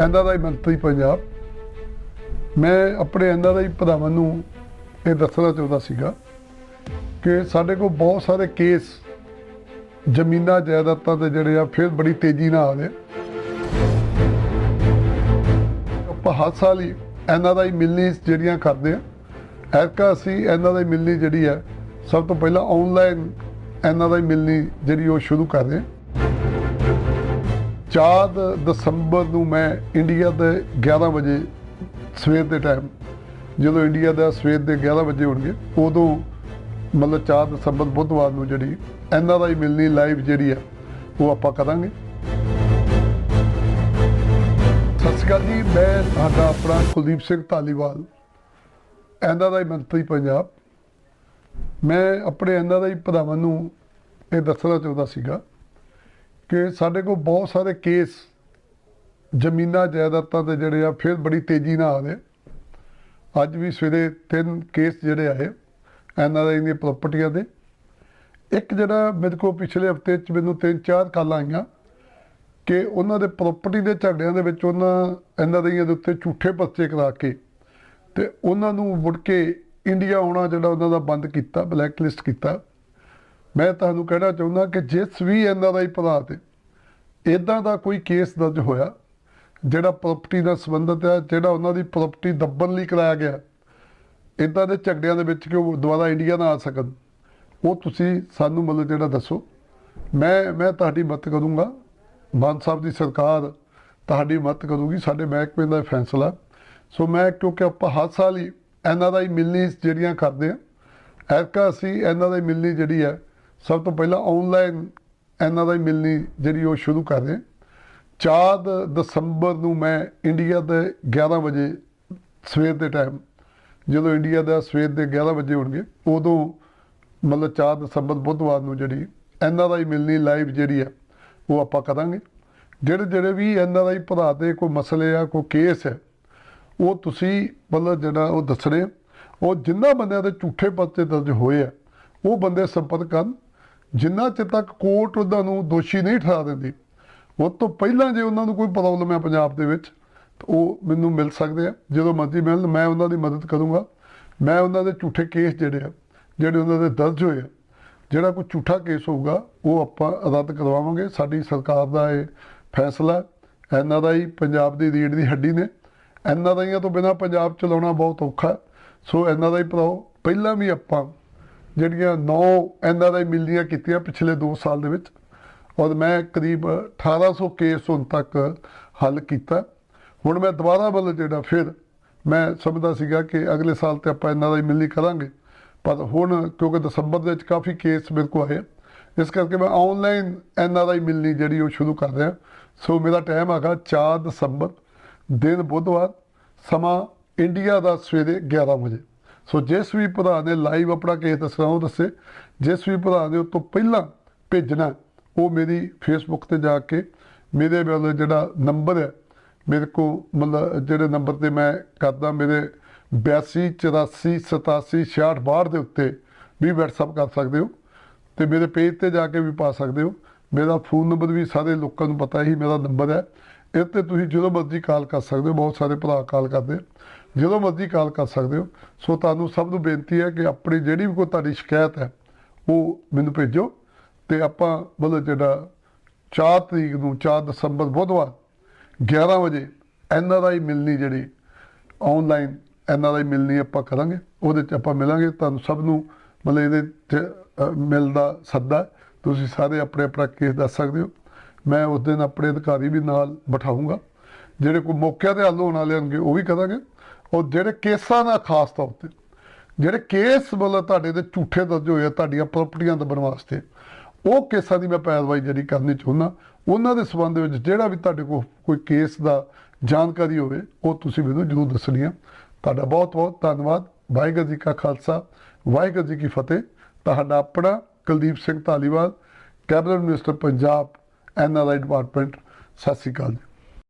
NRI ਮੰਤਰੀ ਪੰਜਾਬ। ਮੈਂ ਆਪਣੇ ਐਨਆਰਆਈ ਭਰਾਵਾਂ ਨੂੰ ਇਹ ਦੱਸਣਾ ਚਾਹੁੰਦਾ ਸੀਗਾ ਕਿ ਸਾਡੇ ਕੋਲ ਬਹੁਤ ਸਾਰੇ ਕੇਸ ਜ਼ਮੀਨਾਂ, ਜਾਇਦਾਦਾਂ ਦੇ ਜਿਹੜੇ ਆ, ਫਿਰ ਬੜੀ ਤੇਜ਼ੀ ਨਾਲ ਆ ਰਹੇ ਆਪਾਂ ਹਰ ਸਾਲ ਹੀ ਐਨਆਰਆਈ ਮਿਲਣੀ ਜਿਹੜੀਆਂ ਕਰਦੇ ਆ। ਐਰਕਾ ਅਸੀਂ ਐਨਆਰਆਈ ਮਿਲਣੀ ਜਿਹੜੀ ਹੈ ਸਭ ਤੋਂ ਪਹਿਲਾਂ ਆਨਲਾਈਨ ਐਨਆਰਆਈ ਮਿਲਣੀ ਜਿਹੜੀ ਉਹ ਸ਼ੁਰੂ ਕਰ ਰਹੇ ਹਾਂ 4 ਦਸੰਬਰ ਨੂੰ ਮੈਂ ਇੰਡੀਆ ਦੇ 11 ਵਜੇ ਸਵੇਰ ਦੇ ਟਾਈਮ ਜਦੋਂ ਇੰਡੀਆ ਦਾ ਸਵੇਰ ਦੇ 11 ਵਜੇ ਹੋਣਗੇ, ਉਦੋਂ ਮਤਲਬ 4 ਦਸੰਬਰ ਬੁੱਧਵਾਰ ਨੂੰ ਜਿਹੜੀ ਐੱਨ ਆਰ ਆਈ ਮਿਲਣੀ ਲਾਈਵ ਜਿਹੜੀ ਆ, ਉਹ ਆਪਾਂ ਕਰਾਂਗੇ। ਸਤਿ ਸ਼੍ਰੀ ਅਕਾਲ ਜੀ, ਮੈਂ ਤੁਹਾਡਾ ਆਪਣਾ Kuldeep Singh Dhaliwal N R I ਮੰਤਰੀ ਪੰਜਾਬ। ਮੈਂ ਆਪਣੇ ਐੱਨ ਆਰ ਆਈ ਭਰਾਵਾਂ ਨੂੰ ਇਹ ਦੱਸਣਾ ਚਾਹੁੰਦਾ ਸੀਗਾ ਕਿ ਸਾਡੇ ਕੋਲ ਬਹੁਤ ਸਾਰੇ ਕੇਸ ਜ਼ਮੀਨਾਂ ਜਾਇਦਾਦਾਂ ਦੇ ਜਿਹੜੇ ਆ, ਫਿਰ ਬੜੀ ਤੇਜ਼ੀ ਨਾਲ ਆ। ਰਹੇ ਅੱਜ ਵੀ ਸਵੇਰੇ ਤਿੰਨ ਕੇਸ ਜਿਹੜੇ ਆਏ ਐਨਆਰਆਈ ਦੀਆਂ ਪ੍ਰਾਪਰਟੀਆਂ ਦੇ। ਇੱਕ ਜਿਹੜਾ ਮੇਰੇ ਕੋਲ ਪਿਛਲੇ ਹਫ਼ਤੇ ਚ ਮੈਨੂੰ ਤਿੰਨ ਚਾਰ ਕਾਲਾਂ ਆਈਆਂ ਕਿ ਉਹਨਾਂ ਦੇ ਪ੍ਰਾਪਰਟੀ ਦੇ ਝਗੜਿਆਂ ਦੇ ਵਿੱਚ ਉਹਨਾਂ ਐਨਆਰਆਈਆਂ ਦੇ ਉੱਤੇ ਝੂਠੇ ਪਰਚੇ ਕਰਾ ਕੇ ਤੇ ਉਹਨਾਂ ਨੂੰ ਮੁੜ ਕੇ ਇੰਡੀਆ ਆਉਣਾ ਜਿਹੜਾ ਉਹਨਾਂ ਦਾ ਬੰਦ ਕੀਤਾ ਬਲੈਕ ਲਿਸਟ ਕੀਤਾ। ਮੈਂ ਤੁਹਾਨੂੰ ਕਹਿਣਾ ਚਾਹੁੰਦਾ ਕਿ ਜਿਸ ਵੀ ਐਨਆਰਆਈ ਭਰਾ ਤੇ ਇਦਾਂ ਦਾ ਕੋਈ ਕੇਸ ਦਰਜ ਹੋਇਆ, ਜਿਹੜਾ ਪ੍ਰਾਪਰਟੀ ਨਾਲ ਸੰਬੰਧਿਤ ਹੈ, ਜਿਹੜਾ ਉਹਨਾਂ ਦੀ ਪ੍ਰਾਪਰਟੀ ਦੱਬਣ ਲਈ ਕਰਾਇਆ ਗਿਆ ਇਦਾਂ ਦੇ ਝਗੜਿਆਂ ਦੇ ਵਿੱਚ ਕਿ ਉਹ ਦੁਬਾਰਾ ਇੰਡੀਆ ਨਾ ਆ ਸਕਣ? ਉਹ ਤੁਸੀਂ ਸਾਨੂੰ ਮਤਲਬ ਜਿਹੜਾ ਦੱਸੋ। ਮੈਂ ਮੈਂ ਤੁਹਾਡੀ ਮਦਦ ਕਰੂੰਗਾ। ਮਾਨ ਸਾਹਿਬ ਦੀ ਸਰਕਾਰ ਤੁਹਾਡੀ ਮਦਦ ਕਰੂਗੀ, ਸਾਡੇ ਮਹਿਕਮੇ ਦਾ ਇਹ ਫੈਸਲਾ। ਸੋ ਮੈਂ, ਕਿਉਂਕਿ ਆਪਾਂ ਹਰ ਸਾਲ ਹੀ ਐਨਆਰਆਈ ਮਿਲਣੀ ਜਿਹੜੀਆਂ ਕਰਦੇ ਆ ਐਰਕਾ ਅਸੀਂ ਐਨਆਰਆਈ ਮਿਲਣੀ ਜਿਹੜੀ ਹੈ ਸਭ ਤੋਂ ਪਹਿਲਾਂ ਆਨਲਾਈਨ ਐਨਆਰਆਈ ਮਿਲਣੀ ਜਿਹੜੀ ਉਹ ਸ਼ੁਰੂ ਕਰ ਰਹੇ ਹਾਂ। 4 ਦਸੰਬਰ ਨੂੰ ਮੈਂ ਇੰਡੀਆ ਦੇ 11 ਵਜੇ ਸਵੇਰ ਦੇ ਟਾਈਮ ਜਦੋਂ ਇੰਡੀਆ ਦਾ ਸਵੇਰ ਦੇ 11 ਵਜੇ ਹੋਣਗੇ, ਉਦੋਂ ਮਤਲਬ 4 ਦਸੰਬਰ ਬੁੱਧਵਾਰ ਨੂੰ ਜਿਹੜੀ ਐਨਆਰਆਈ ਮਿਲਣੀ ਲਾਈਵ ਜਿਹੜੀ ਹੈ ਉਹ ਆਪਾਂ ਕਰਾਂਗੇ। ਜਿਹੜੇ ਜਿਹੜੇ ਵੀ ਐਨਆਰਆਈ ਭਰਾ ਦੇ ਕੋਈ ਮਸਲੇ ਆ, ਕੋਈ ਕੇਸ ਹੈ ਉਹ ਤੁਸੀਂ ਮਤਲਬ ਜਿਹੜਾ ਉਹ ਦੱਸਣੇ ਉਹ ਜਿੰਨਾ ਬੰਦਿਆਂ ਦੇ ਝੂਠੇ ਪਰਚੇ ਦਰਜ ਹੋਏ ਆ, ਉਹ ਬੰਦੇ ਸੰਪਰਕ ਕਰਨ। ਜਿੰਨਾ ਚਿਰ ਤੱਕ ਕੋਰਟ ਉਹਨਾਂ ਨੂੰ ਦੋਸ਼ੀ ਨਹੀਂ ਠਹਿਰਾ ਦਿੰਦੀ, ਉਹ ਤੋਂ ਪਹਿਲਾਂ ਜੇ ਉਹਨਾਂ ਨੂੰ ਕੋਈ ਪ੍ਰੋਬਲਮ ਹੈ ਪੰਜਾਬ ਦੇ ਵਿੱਚ, ਤਾਂ ਉਹ ਮੈਨੂੰ ਮਿਲ ਸਕਦੇ ਆ। ਜਦੋਂ ਮਰਜ਼ੀ ਮਿਲਣ, ਮੈਂ ਉਹਨਾਂ ਦੀ ਮਦਦ ਕਰੂੰਗਾ। ਮੈਂ ਉਹਨਾਂ ਦੇ ਝੂਠੇ ਕੇਸ ਜਿਹੜੇ ਆ, ਜਿਹੜੇ ਉਹਨਾਂ ਦੇ ਦਰਜ ਹੋਏ ਆ, ਜਿਹੜਾ ਕੋਈ ਝੂਠਾ ਕੇਸ ਹੋਊਗਾ, ਉਹ ਆਪਾਂ ਰੱਦ ਕਰਵਾਵਾਂਗੇ। ਸਾਡੀ ਸਰਕਾਰ ਦਾ ਇਹ ਫੈਸਲਾ ਐਨਆਰਆਈ ਪੰਜਾਬ ਦੀ ਰੀੜ ਦੀ ਹੱਡੀ ਨੇ। ਐਨਆਰਆਈਆਂ ਤੋਂ ਬਿਨਾ ਪੰਜਾਬ ਚਲਾਉਣਾ ਬਹੁਤ ਔਖਾ। ਹੈ। ਸੋ ਐਨਆਰਆਈ ਭਰਾਓ, ਪਹਿਲਾਂ ਵੀ ਆਪਾਂ ਜਿਹੜੀਆਂ 9 ਐਨਆਰਆਈ ਮਿਲਣੀਆਂ ਕੀਤੀਆਂ ਪਿਛਲੇ 2 ਸਾਲ ਦੇ ਵਿੱਚ। ਔਰ ਮੈਂ ਕਰੀਬ 1800 ਕੇਸ ਹੁਣ ਤੱਕ ਹੱਲ ਕੀਤਾ। ਹੁਣ ਮੈਂ ਦੁਬਾਰਾ ਵੱਲ ਜਿਹੜਾ ਫਿਰ ਮੈਂ ਸਮਝਦਾ ਸੀਗਾ ਕਿ ਅਗਲੇ ਸਾਲ ਤੇ ਆਪਾਂ ਐਨਆਰਆਈ ਮਿਲਣੀ ਕਰਾਂਗੇ। ਪਰ ਹੁਣ ਕਿਉਂਕਿ ਦਸੰਬਰ ਦੇ ਵਿੱਚ ਕਾਫੀ ਕੇਸ ਮੇਰੇ ਕੋਲ ਆਏ ਇਸ ਕਰਕੇ ਮੈਂ ਆਨਲਾਈਨ ਐਨਆਰਆਈ ਮਿਲਣੀ ਜਿਹੜੀ ਉਹ ਸ਼ੁਰੂ ਕਰ ਰਿਹਾ। ਸੋ ਮੇਰਾ ਟਾਈਮ ਹੈਗਾ 4 ਦਸੰਬਰ, ਦਿਨ ਬੁੱਧਵਾਰ, ਸਮਾਂ ਇੰਡੀਆ ਦਾ ਸਵੇਰੇ 11 ਵਜੇ। ਸੋ ਜਿਸ ਵੀ ਭਰਾ ਨੇ ਲਾਈਵ ਆਪਣਾ ਕੇਸ ਦੱਸਣਾ, ਉਹ ਦੱਸੇ। ਜਿਸ ਵੀ ਭਰਾ ਨੇ ਉਹ ਤੋਂ ਪਹਿਲਾਂ ਭੇਜਣਾ, ਉਹ ਮੇਰੀ ਫੇਸਬੁੱਕ ਤੇ ਜਾ ਕੇ ਮੇਰੇ ਵੱਲ ਜਿਹੜਾ ਨੰਬਰ ਹੈ, ਮੇਰੇ ਕੋ ਮਤਲਬ ਜਿਹੜੇ ਨੰਬਰ ਤੇ ਮੈਂ ਕਰਦਾ, ਮੇਰੇ 82 84 87 66 62 ਦੇ ਉੱਤੇ ਵੀ WhatsApp ਕਰ ਸਕਦੇ ਹੋ ਤੇ ਮੇਰੇ ਪੇਜ ਤੇ ਜਾ ਕੇ ਵੀ ਪਾ ਸਕਦੇ ਹੋ। ਮੇਰਾ ਫੋਨ ਨੰਬਰ ਵੀ ਸਾਰੇ ਲੋਕਾਂ ਨੂੰ ਪਤਾ ਹੀ, ਮੇਰਾ ਨੰਬਰ ਹੈ। ਇਹ ਤੇ ਤੁਸੀਂ ਜਦੋਂ ਮਰਜ਼ੀ ਕਾਲ ਕਰ ਸਕਦੇ ਹੋ, ਬਹੁਤ ਸਾਰੇ ਭਰਾ ਕਾਲ ਕਰਦੇ ਜਦੋਂ ਮਰਜ਼ੀ ਕਾਲ ਕਰ ਸਕਦੇ ਹੋ। ਸੋ ਤੁਹਾਨੂੰ ਸਭ ਨੂੰ ਬੇਨਤੀ ਹੈ ਕਿ ਆਪਣੀ ਜਿਹੜੀ ਵੀ ਕੋਈ ਤੁਹਾਡੀ ਸ਼ਿਕਾਇਤ ਹੈ ਉਹ ਮੈਨੂੰ ਭੇਜੋ। ਤੇ ਆਪਾਂ ਮਤਲਬ ਜਿਹੜਾ 4 ਤਰੀਕ ਨੂੰ 4 ਦਸੰਬਰ ਬੁੱਧਵਾਰ 11 ਵਜੇ ਐਨਆਰਆਈ ਮਿਲਣੀ ਜਿਹੜੀ ਆਨਲਾਈਨ ਐਨਆਰਆਈ ਮਿਲਣੀ ਆਪਾਂ ਕਰਾਂਗੇ। ਉਹਦੇ ਚ ਆਪਾਂ ਮਿਲਾਂਗੇ। ਤੁਹਾਨੂੰ ਸਭ ਨੂੰ ਮਤਲਬ ਇਹਦੇ ਚ ਅ, ਮਿਲਦਾ ਸੱਦਾ ਤੁਸੀਂ ਸਾਰੇ ਆਪਣੇ ਆਪਣਾ ਕੇਸ ਦੱਸ ਸਕਦੇ ਹੋ। ਮੈਂ ਉਸ ਦਿਨ ਆਪਣੇ ਅਧਿਕਾਰੀ ਵੀ ਨਾਲ ਬਿਠਾਉਂਗਾ ਜਿਹੜੇ ਕੋਈ ਮੌਕਿਆਂ ਤੇ ਹੱਲ ਹੋਣ ਵਾਲੇ ਹੋਣਗੇ ਉਹ ਵੀ ਕਰਾਂਗੇ। ਉਹ ਜਿਹੜੇ ਕੇਸਾਂ ਦਾ ਖਾਸ ਤੌਰ ਤੇ, ਜਿਹੜੇ ਕੇਸ ਮਤਲਬ ਤੁਹਾਡੇ ਦੇ ਝੂਠੇ ਦਰਜ ਹੋਏ ਆ, ਤੁਹਾਡੀਆਂ ਪ੍ਰਾਪਰਟੀਆਂ ਦੱਬਣ ਵਾਸਤੇ, ਉਹ ਕੇਸਾਂ ਦੀ ਮੈਂ ਪੈਰਵਾਈ ਜਿਹੜੀ ਕਰਨੀ ਚਾਹੁੰਦਾ, ਉਹਨਾਂ ਦੇ ਸਬੰਧ ਵਿੱਚ ਜਿਹੜਾ ਵੀ ਤੁਹਾਡੇ ਕੋਲ ਕੋਈ ਕੇਸ ਦਾ ਜਾਣਕਾਰੀ ਹੋਵੇ, ਉਹ ਤੁਸੀਂ ਮੈਨੂੰ ਜ਼ਰੂਰ ਦੱਸਣੀ ਆ। ਤੁਹਾਡਾ ਬਹੁਤ ਬਹੁਤ ਧੰਨਵਾਦ। ਵਾਹਿਗੁਰੂ ਜੀ ਕਾ ਖਾਲਸਾ, ਵਾਹਿਗੁਰੂ ਜੀ ਕੀ ਫਤਿਹ। ਤੁਹਾਡਾ ਆਪਣਾ Kuldeep Singh Dhaliwal, cabinet minister Punjab NRI department. ਸਤਿ ਸ਼੍ਰੀ ਅਕਾਲ ਜੀ।